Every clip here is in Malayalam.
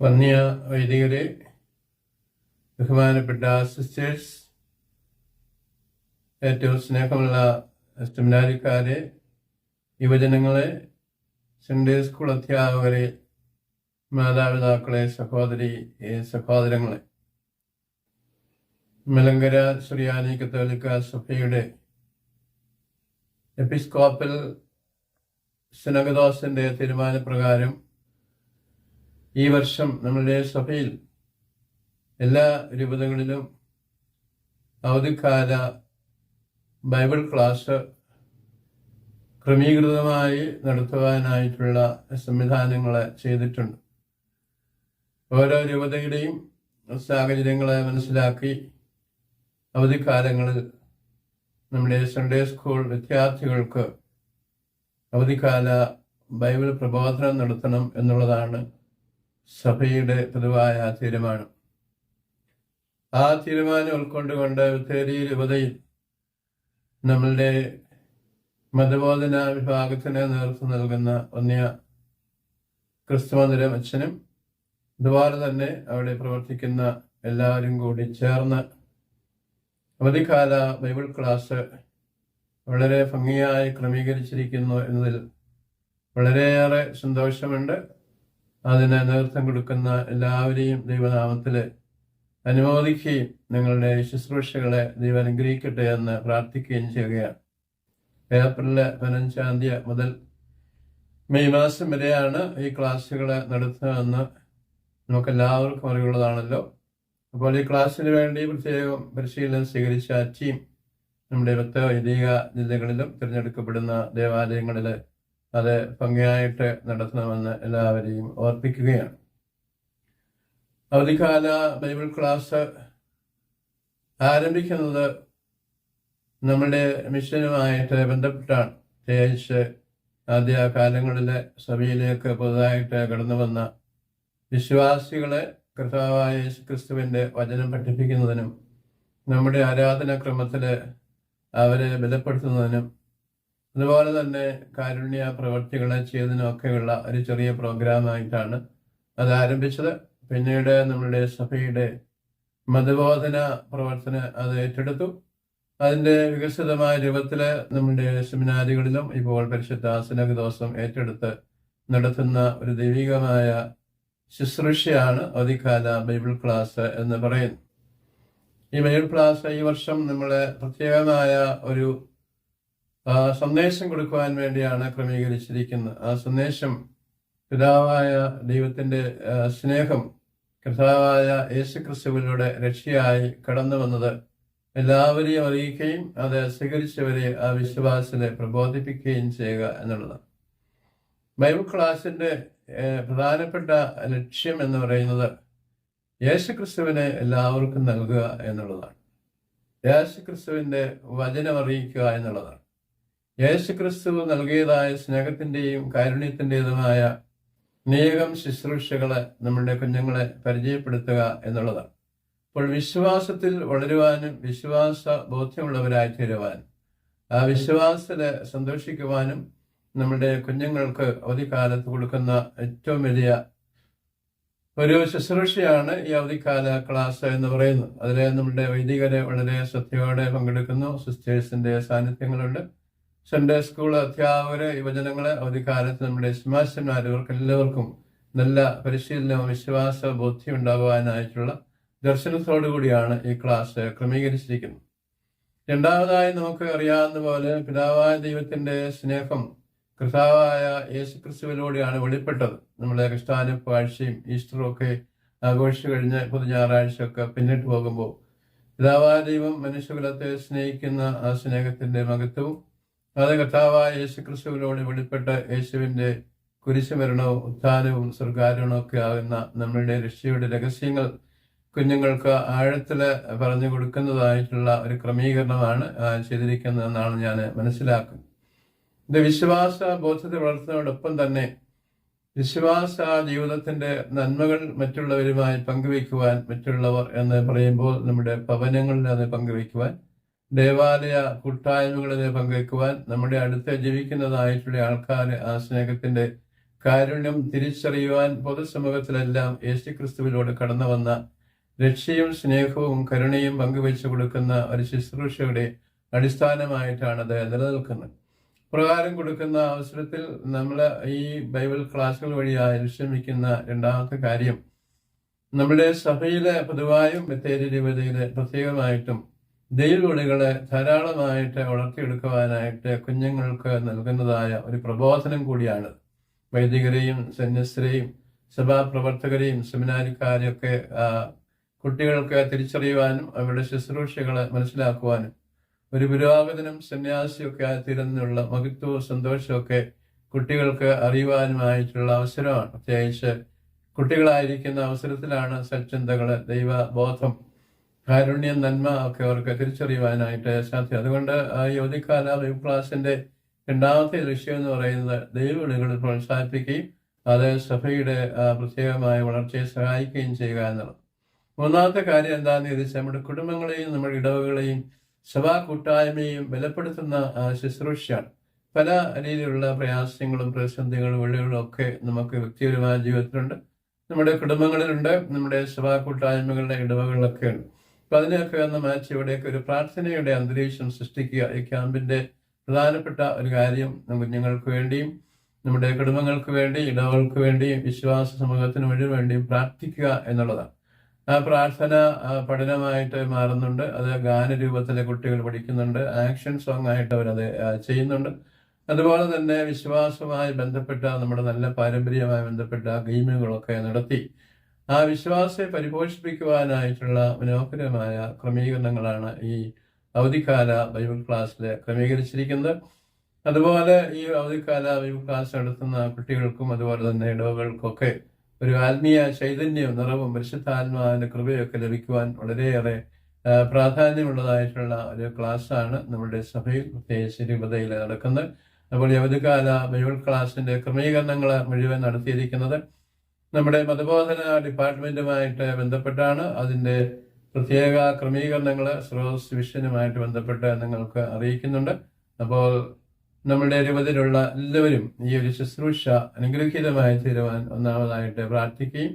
വന്യ വൈദികരെ ബഹുമാനപ്പെട്ട സിസ്റ്റേഴ്സ് ഏറ്റവും സ്നേഹമുള്ള സെമിനാരിക്കാരെ യുവജനങ്ങളെ സൺഡേ സ്കൂൾ അധ്യാപകരെ മാതാപിതാക്കളെ സഹോദരി സഹോദരങ്ങളെ. മലങ്കര സുറിയാനി കത്തോലിക്ക സഭയുടെ എപ്പിസ്കോപ്പൽ സിനഗദോസിന്റെ തീരുമാനപ്രകാരം ഈ വർഷം നമ്മളുടെ സഭയിൽ എല്ലാ രൂപതകളിലും അവധിക്കാല ബൈബിൾ ക്ലാസ് ക്രമീകൃതമായി നടത്തുവാനായിട്ടുള്ള സംവിധാനങ്ങൾ ചെയ്തിട്ടുണ്ട്. ഓരോ രൂപതയുടെയും സാഹചര്യങ്ങളെ മനസ്സിലാക്കി അവധിക്കാലങ്ങളിൽ നമ്മുടെ സൺഡേ സ്കൂൾ വിദ്യാർത്ഥികൾക്ക് അവധിക്കാല ബൈബിൾ പ്രബോധനം നടത്തണം എന്നുള്ളതാണ് സഭയുടെ പൊതുവായ തീരുമാനം. ആ തീരുമാനം ഉൾക്കൊണ്ടുകൊണ്ട് ബത്തേരി രൂപതയിൽ നമ്മളുടെ മതബോധന വിഭാഗത്തിന് നേതൃത്വം നൽകുന്ന ഒന്നിയ ക്രിസ്തുമന്ദിരം അച്ഛനും അതുപോലെ തന്നെ അവിടെ പ്രവർത്തിക്കുന്ന എല്ലാവരും കൂടി ചേർന്ന് അവധിക്കാല ബൈബിൾ ക്ലാസ് വളരെ ഭംഗിയായി ക്രമീകരിച്ചിരിക്കുന്നു എന്നതിൽ വളരെയേറെ സന്തോഷമുണ്ട്. അതിന് നേതൃത്വം കൊടുക്കുന്ന എല്ലാവരെയും ദൈവനാമത്തിൽ അനുമോദിക്കുകയും നിങ്ങളുടെ ശുശ്രൂഷകളെ ദൈവം അനുഗ്രഹിക്കട്ടെ എന്ന് പ്രാർത്ഥിക്കുകയും ചെയ്യുകയാണ്. ഏപ്രിൽ പതിനഞ്ചാം തീയതി മുതൽ മെയ് മാസം വരെയാണ് ഈ ക്ലാസ്സുകൾ നടത്തുകയെന്ന് നമുക്ക് എല്ലാവർക്കും അറിവുള്ളതാണല്ലോ. അപ്പോൾ ഈ ക്ലാസ്സിന് വേണ്ടി പ്രത്യേകം പരിശീലനം സ്വീകരിച്ച ടീം നമ്മുടെ പത്ത് വൈദിക ജില്ലകളിലും തിരഞ്ഞെടുക്കപ്പെടുന്ന ദേവാലയങ്ങളിൽ അത് ഭംഗിയായിട്ട് നടത്തണമെന്ന് എല്ലാവരെയും ഓർപ്പിക്കുകയാണ്. അവധിക്കാല ബൈബിൾ ക്ലാസ് ആരംഭിക്കുന്നത് നമ്മുടെ മിഷനുമായിട്ട് ബന്ധപ്പെട്ടാണ്. പ്രത്യേകിച്ച് ആദ്യ കാലങ്ങളിലെ സഭയിലേക്ക് പുതുതായിട്ട് കടന്നു വന്ന വിശ്വാസികളെ കർത്താവായ യേശുക്രിസ്തുവിന്റെ വചനം പഠിപ്പിക്കുന്നതിനും നമ്മുടെ ആരാധനാക്രമത്തിൽ അവരെ ബലപ്പെടുത്തുന്നതിനും അതുപോലെ തന്നെ കാരുണ്യ പ്രവർത്തികളെ ചെയ്തതിനൊക്കെയുള്ള ഒരു ചെറിയ പ്രോഗ്രാമായിട്ടാണ് അത് ആരംഭിച്ചത്. പിന്നീട് നമ്മളുടെ സഭയുടെ മതബോധന പ്രവർത്തനം അത് ഏറ്റെടുത്തു. അതിന്റെ വികസിതമായ രൂപത്തിൽ നമ്മുടെ സെമിനാരികളിലും ഇപ്പോൾ പരിശുദ്ധ ആസനക ദിവസം ഏറ്റെടുത്ത് നടത്തുന്ന ഒരു ദൈവികമായ ശുശ്രൂഷയാണ് അവധിക്കാല ബൈബിൾ ക്ലാസ് എന്ന് പറയുന്നു ഈ ബൈബിൾ ക്ലാസ് ഈ വർഷം നമ്മളെ പ്രത്യേകമായ ഒരു സന്ദേശം കൊടുക്കുവാൻ വേണ്ടിയാണ് ക്രമീകരിച്ചിരിക്കുന്നത്. ആ സന്ദേശം പിതാവായ ദൈവത്തിന്റെ സ്നേഹം കർത്താവായ യേശു ക്രിസ്തുവിലൂടെ രക്ഷയായി കടന്നു വന്നത് എല്ലാവരെയും അറിയിക്കുകയും അത് സ്വീകരിച്ചവരെ ആ വിശ്വാസത്തെ പ്രബോധിപ്പിക്കുകയും ചെയ്യുക എന്നുള്ളതാണ്. ബൈബിൾ ക്ലാസിന്റെ പ്രധാനപ്പെട്ട ലക്ഷ്യം എന്ന് പറയുന്നത് യേശുക്രിസ്തുവിനെ എല്ലാവർക്കും നൽകുക എന്നുള്ളതാണ്. യേശു ക്രിസ്തുവിന്റെ വചനം അറിയിക്കുക എന്നുള്ളതാണ്. യേശു ക്രിസ്തു നൽകിയതായ സ്നേഹത്തിന്റെയും കാരുണ്യത്തിന്റെതുമായ നീകം ശുശ്രൂഷകളെ നമ്മുടെ കുഞ്ഞുങ്ങളെ പരിചയപ്പെടുത്തുക എന്നുള്ളതാണ്. അപ്പോൾ വിശ്വാസത്തിൽ വളരുവാനും വിശ്വാസ ബോധ്യമുള്ളവരായി തീരുവാനും ആ വിശ്വാസത്തിൽ സന്തോഷിക്കുവാനും നമ്മുടെ കുഞ്ഞുങ്ങൾക്ക് അവധിക്കാലത്ത് കൊടുക്കുന്ന ഏറ്റവും വലിയ ഒരു ശുശ്രൂഷയാണ് ഈ അവധിക്കാല ക്ലാസ് എന്ന് പറയുന്നത്. അതിൽ നമ്മുടെ വൈദികരെ വളരെ ശ്രദ്ധയോടെ പങ്കെടുക്കുന്നു. സിസ്റ്റേഴ്സിന്റെ സാന്നിധ്യങ്ങളുണ്ട്. സൺഡേ സ്കൂൾ അധ്യാപകർ യുവജനങ്ങളെ അവധിക്കാലത്ത് നമ്മുടെ ശിമാശന്മാരവർക്ക് എല്ലാവർക്കും നല്ല പരിശീലനവും വിശ്വാസ ബോധ്യം ഉണ്ടാകുവാനായിട്ടുള്ള ദർശനത്തോടു കൂടിയാണ് ഈ ക്ലാസ് ക്രമീകരിച്ചിരിക്കുന്നത്. രണ്ടാമതായി നമുക്ക് അറിയാവുന്ന പോലെ പിതാവായ ദൈവത്തിന്റെ സ്നേഹം കർത്താവായ യേശു ക്രിസ്തുവിലൂടെയാണ് വെളിപ്പെട്ടത്. നമ്മുടെ ക്രിസ്താനുപ്പാഴ്ചയും ഈസ്റ്ററും ഒക്കെ ആഘോഷിച്ചു കഴിഞ്ഞ് പൊതു ഞായറാഴ്ച ഒക്കെ പിന്നിട്ട് പോകുമ്പോൾ പിതാവായ ദൈവം മനുഷ്യകുലത്തെ സ്നേഹിക്കുന്ന ആ സ്നേഹത്തിന്റെ മഹത്വവും അത് കർത്താവായ യേശു ക്രിസ്തുവിലൂടെ വെളിപ്പെട്ട യേശുവിന്റെ കുരിശുമരണവും ഉത്ഥാനവും സ്വർഗാരണവും ഒക്കെ ആകുന്ന നമ്മളുടെ രക്ഷയുടെ രഹസ്യങ്ങൾ കുഞ്ഞുങ്ങൾക്ക് ആഴത്തിൽ പറഞ്ഞു കൊടുക്കുന്നതായിട്ടുള്ള ഒരു ക്രമീകരണമാണ് ചെയ്തിരിക്കുന്നതെന്നാണ് ഞാൻ മനസ്സിലാക്കുന്നത്. ഇത് വിശ്വാസ ബോധത്തെ വളർത്തുന്നതോടൊപ്പം തന്നെ വിശ്വാസ ജീവിതത്തിന്റെ നന്മകൾ മറ്റുള്ളവരുമായി പങ്കുവയ്ക്കുവാൻ മറ്റുള്ളവർ എന്ന് പറയുമ്പോൾ നമ്മുടെ ഭവനങ്ങളിൽ അത് പങ്കുവയ്ക്കുവാൻ ദേവാലയ കൂട്ടായ്മകളിൽ പങ്കുവയ്ക്കുവാൻ നമ്മുടെ അടുത്ത് ജീവിക്കുന്നതായിട്ടുള്ള ആൾക്കാരെ ആ സ്നേഹത്തിന്റെ കാരുണ്യം തിരിച്ചറിയുവാൻ പൊതുസമൂഹത്തിലെല്ലാം യേശുക്രിസ്തുവിലൂടെ കടന്നു വന്ന രക്ഷയും സ്നേഹവും കരുണയും പങ്കുവെച്ചു കൊടുക്കുന്ന ഒരു ശുശ്രൂഷയുടെ അടിസ്ഥാനമായിട്ടാണ് അത് നിലനിൽക്കുന്നത്. പ്രകാരം കൊടുക്കുന്ന അവസരത്തിൽ നമ്മൾ ഈ ബൈബിൾ ക്ലാസ്സുകൾ വഴി ലക്ഷ്യമിക്കുന്ന രണ്ടാമത്തെ കാര്യം നമ്മുടെ സഭയിലെ പൊതുവായും ബത്തേരി രൂപതയിലെ പ്രത്യേകമായിട്ടും ദൈവവിളികളെ ധാരാളമായിട്ട് വളർത്തിയെടുക്കുവാനായിട്ട് കുഞ്ഞുങ്ങൾക്ക് നൽകുന്നതായ ഒരു പ്രബോധനം കൂടിയാണ്. വൈദികരെയും സന്യസ്തരെയും സഭാപ്രവർത്തകരെയും സെമിനാരിക്കാരെയൊക്കെ കുട്ടികൾക്ക് തിരിച്ചറിയുവാനും അവരുടെ ശുശ്രൂഷകളെ മനസ്സിലാക്കുവാനും ഒരു പുരോഗതനും സന്യാസിയൊക്കെ ആയിത്തീരുന്നുള്ള മഹത്വവും സന്തോഷമൊക്കെ കുട്ടികൾക്ക് അറിയുവാനുമായിട്ടുള്ള അവസരമാണ്. പ്രത്യേകിച്ച് കുട്ടികളായിരിക്കുന്ന അവസരത്തിലാണ് സച്ചിന്തകൾ ദൈവബോധം കാരുണ്യം നന്മ ഒക്കെ അവർക്ക് തിരിച്ചറിയുവാനായിട്ട് സാധ്യം അതുകൊണ്ട് ആ ബൈബിൾ ക്ലാസിന്റെ രണ്ടാമത്തെ ലക്ഷ്യം എന്ന് പറയുന്നത് ദൈവവിളികൾ പ്രോത്സാഹിപ്പിക്കുകയും അത് സഭയുടെ പ്രത്യേകമായ വളർച്ചയെ സഹായിക്കുകയും ചെയ്യുക എന്നുള്ളത്. മൂന്നാമത്തെ കാര്യം എന്താണെന്ന് ചോദിച്ചാൽ നമ്മുടെ കുടുംബങ്ങളെയും നമ്മുടെ ഇടവകളെയും സഭാ കൂട്ടായ്മയും ബലപ്പെടുത്തുന്ന ശുശ്രൂഷയാണ്. പല രീതിയിലുള്ള പ്രയാസങ്ങളും പ്രതിസന്ധികളും വെള്ളികളും ഒക്കെ നമുക്ക് വ്യക്തിപരമായ ജീവിതത്തിലുണ്ട്. നമ്മുടെ കുടുംബങ്ങളിലുണ്ട് നമ്മുടെ സഭാ കൂട്ടായ്മകളുടെ ഇടവകളിലൊക്കെ ഉണ്ട്. അപ്പൊ അതിനെയൊക്കെ ഒന്ന് മാച്ച് ഇവിടെയൊക്കെ ഒരു പ്രാർത്ഥനയുടെ അന്തരീക്ഷം സൃഷ്ടിക്കുക ഈ ക്യാമ്പിന്റെ പ്രധാനപ്പെട്ട ഒരു കാര്യം കുഞ്ഞുങ്ങൾക്ക് വേണ്ടിയും നമ്മുടെ കുടുംബങ്ങൾക്ക് വേണ്ടി ഇടവകൾക്ക് വേണ്ടിയും വിശ്വാസ സമൂഹത്തിന് മുഴുവൻ വേണ്ടിയും പ്രാർത്ഥിക്കുക എന്നുള്ളതാണ്. പ്രാർത്ഥന പഠനമായിട്ട് മാറുന്നുണ്ട്. അത് ഗാനരൂപത്തിൽ കുട്ടികൾ പഠിക്കുന്നുണ്ട്. ആക്ഷൻ സോങ് ആയിട്ട് അവരത് ചെയ്യുന്നുണ്ട്. അതുപോലെ തന്നെ വിശ്വാസവുമായി ബന്ധപ്പെട്ട നമ്മുടെ നല്ല പാരമ്പര്യമായി ബന്ധപ്പെട്ട ഗെയിമുകളൊക്കെ നടത്തി ആ വിശ്വാസത്തെ പരിപോഷിപ്പിക്കുവാനായിട്ടുള്ള മനോഹരമായ ക്രമീകരണങ്ങളാണ് ഈ അവധിക്കാല ബൈബിൾ ക്ലാസ്സിൽ ക്രമീകരിച്ചിരിക്കുന്നത്. അതുപോലെ ഈ അവധിക്കാല ബൈബിൾ ക്ലാസ് നടത്തുന്ന കുട്ടികൾക്കും അതുപോലെ തന്നെ ഇടവകൾക്കൊക്കെ ഒരു ആത്മീയ ചൈതന്യവും നിറവും പരിശുദ്ധാത്മാവിന്റെ കൃപയൊക്കെ ലഭിക്കുവാൻ വളരെയേറെ പ്രാധാന്യമുള്ളതായിട്ടുള്ള ഒരു ക്ലാസ്സാണ് നമ്മുടെ സഭയിൽ പ്രത്യേകിച്ച് രൂപതയിൽ നടക്കുന്നത്. അപ്പോൾ യവധികാല ബൈബിൾ ക്ലാസിന്റെ ക്രമീകരണങ്ങൾ മുഴുവൻ നടത്തിയിരിക്കുന്നത് നമ്മുടെ മതബോധന ഡിപ്പാർട്ട്മെന്റുമായിട്ട് ബന്ധപ്പെട്ടാണ്. അതിന്റെ പ്രത്യേക ക്രമീകരണങ്ങൾ സ്രോതസ് വിഷനുമായിട്ട് ബന്ധപ്പെട്ട് നിങ്ങൾക്ക് അറിയിക്കുന്നുണ്ട്. അപ്പോൾ നമ്മുടെ രൂപത്തിലുള്ള എല്ലാവരും ഈ ഒരു ശുശ്രൂഷ അനുഗ്രഹീതമായി തീരുവാൻ ഒന്നാമതായിട്ട് പ്രാർത്ഥിക്കുകയും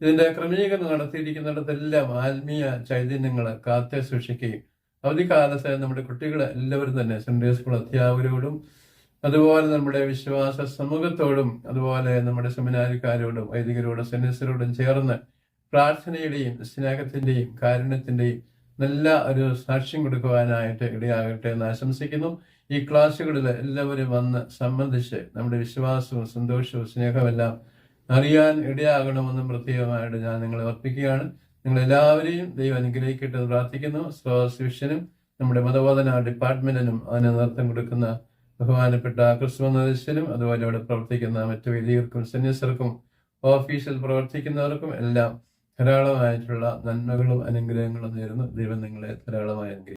ഇതിന്റെ ക്രമീകരണം നടത്തിയിരിക്കുന്നിടത്തെല്ലാം ആത്മീയ ചൈതന്യങ്ങൾ കാത്തു സൂക്ഷിക്കുകയും അവധിക്കാലത്ത് നമ്മുടെ കുട്ടികൾ എല്ലാവരും തന്നെ സെൻട്രൽ സ്കൂൾ അധ്യാപകരോടും അതുപോലെ നമ്മുടെ വിശ്വാസ സമൂഹത്തോടും അതുപോലെ നമ്മുടെ സെമിനാരിക്കാരോടും വൈദികരോടും സന്യസ്തരോടും ചേർന്ന് പ്രാർത്ഥനയുടെയും സ്നേഹത്തിന്റെയും കാരുണ്യത്തിന്റെയും നല്ല ഒരു സാക്ഷ്യം കൊടുക്കുവാനായിട്ട് ഇടയാകട്ടെ എന്ന് ആശംസിക്കുന്നു. ഈ ക്ലാസ്സുകളിൽ എല്ലാവരും വന്ന് സംബന്ധിച്ച് നമ്മുടെ വിശ്വാസവും സന്തോഷവും സ്നേഹമെല്ലാം അറിയാൻ ഇടയാകണമെന്നും പ്രത്യേകമായിട്ട് ഞാൻ നിങ്ങളെ ഓർപ്പിക്കുകയാണ്. നിങ്ങളെല്ലാവരെയും ദൈവം അനുഗ്രഹിക്കട്ടെ എന്ന് പ്രാർത്ഥിക്കുന്നു. സ്വാസിഷ്യനും നമ്മുടെ മതബോധന ഡിപ്പാർട്ട്മെന്റിനും അതിന് നേതൃത്വം കൊടുക്കുന്ന ബഹുമാനപ്പെട്ട ക്രിസ്തുവനദർശനും അതുപോലെ അവിടെ പ്രവർത്തിക്കുന്ന മറ്റു വലിയവർക്കും സന്യസർക്കും ഓഫീസിൽ പ്രവർത്തിക്കുന്നവർക്കും എല്ലാം ധാരാളമായിട്ടുള്ള നന്മകളും അനുഗ്രഹങ്ങളും നേരുന്നു. ദൈവം നിങ്ങളെ ധാരാളമായി അനുഗ്രഹിക്കും